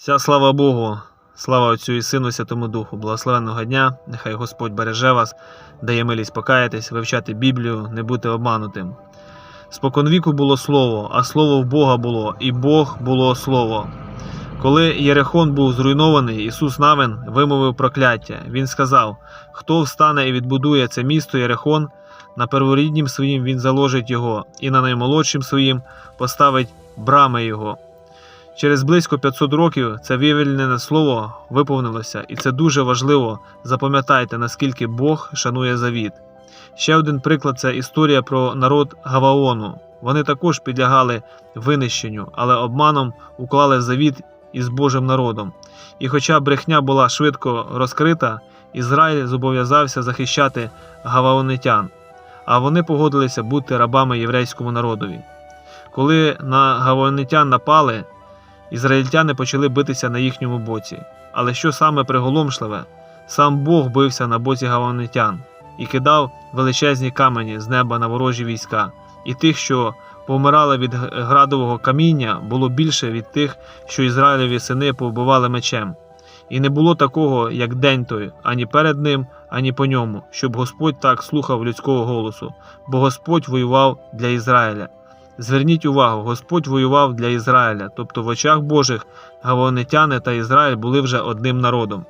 Вся слава Богу, слава Отцю і Сину, Святому Духу, благословенного дня, нехай Господь береже вас, дає милість покаятись, вивчати Біблію, не бути обманутим. Споконвіку було слово, а слово в Бога було, і Бог було слово. Коли Єрехон був зруйнований, Ісус Навин вимовив прокляття. Він сказав: Хто встане і відбудує це місто Єрехон, на перворіднім своїм він заложить його, і на наймолодшим своїм поставить брами його. Через близько 500 років це вивільнене слово виповнилося, і це дуже важливо. Запам'ятайте, наскільки Бог шанує завіт. Ще один приклад це історія про народ Гаваону. Вони також підлягали винищенню, але обманом уклали завіт із Божим народом. І хоча брехня була швидко розкрита, Ізраїль зобов'язався захищати гаваонитян, а вони погодилися бути рабами єврейському народові. Коли на гаваонитян напали, ізраїльтяни почали битися на їхньому боці. Але що саме приголомшливе, сам Бог бився на боці гаванитян і кидав величезні камені з неба на ворожі війська, і тих, що помирали від градового каміння, було більше від тих, що Ізраїлеві сини повбивали мечем. І не було такого, як день той, ані перед ним, ані по ньому, щоб Господь так слухав людського голосу, бо Господь воював для Ізраїля. Зверніть увагу, Господь воював для Ізраїля, тобто в очах Божих гавонетяни та Ізраїль були вже одним народом.